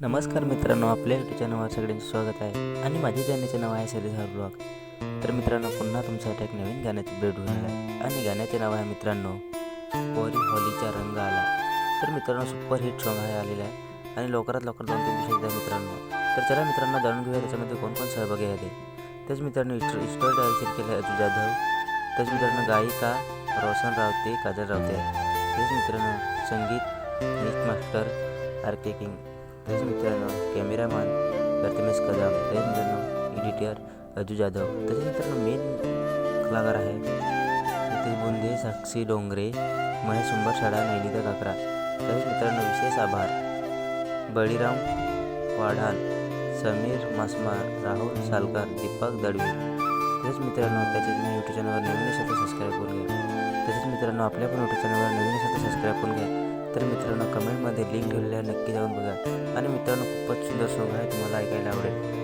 नमस्कार मित्रांनो आपल्या युट्यूब चॅनलवर सगळ्यांचे स्वागत आहे आणि माझ्या चॅनलचे नाव आहे सरिझार ब्लॉग तर मित्रांनो पुन्हा तुमच्यासाठी एक नवीन गाण्याची भेट होणार आहे आणि गाण्याचे नाव आहे मित्रांनो पोरी होलीचा रंग आला तर मित्रांनो सुपर हिट सॉन्ग आहे आलेलं आहे. आणि लवकरात लवकर दोन तीन दिवसात मित्रांनो. तर चला मित्रांनो जाणून घेऊया त्याच्यामध्ये कोण कोण सहभागी आहे ते. तेच मित्रांनो इस्टर स्टोरी डायरेक्शन केलं अजू जाधव तेच मित्रांनो गायिका रोशन रावते काजल रावते. तेच मित्रांनो संगीत Nick master R K king. तेच मित्रांनो कॅमेरामॅन प्रथमेश कदम. तेच मित्रांनो एडिटर अजू जाधव. तसेच मित्रांनो मेन कलाकार आहे नितीश बुंदे साक्षी डोंगरे महेश उंबर शाळा नैनिता काकरा. तसेच मित्रांनो विशेष आभार. बळीराम वाढाल. समीर मासमार राहुल सालकर दीपक दळवी तसेच मित्रांनो त्याचे तुम्ही यूट्यूब चॅनलवर नवीन असेल सबस्क्राईब करून घ्या. तसेच मित्रांनो आपल्या पण यूट्यूब चॅनलवर नवीन असेल सबस्क्राईब करून घ्या. तर मित्रांनो कमेंटमध्ये लिंक ठेवलेली आहे नक्की जाऊन बघा. आणि मित्रांनो खूपच सुंदर सॉंग आहे तुम्हाला ऐकायला आवडेल.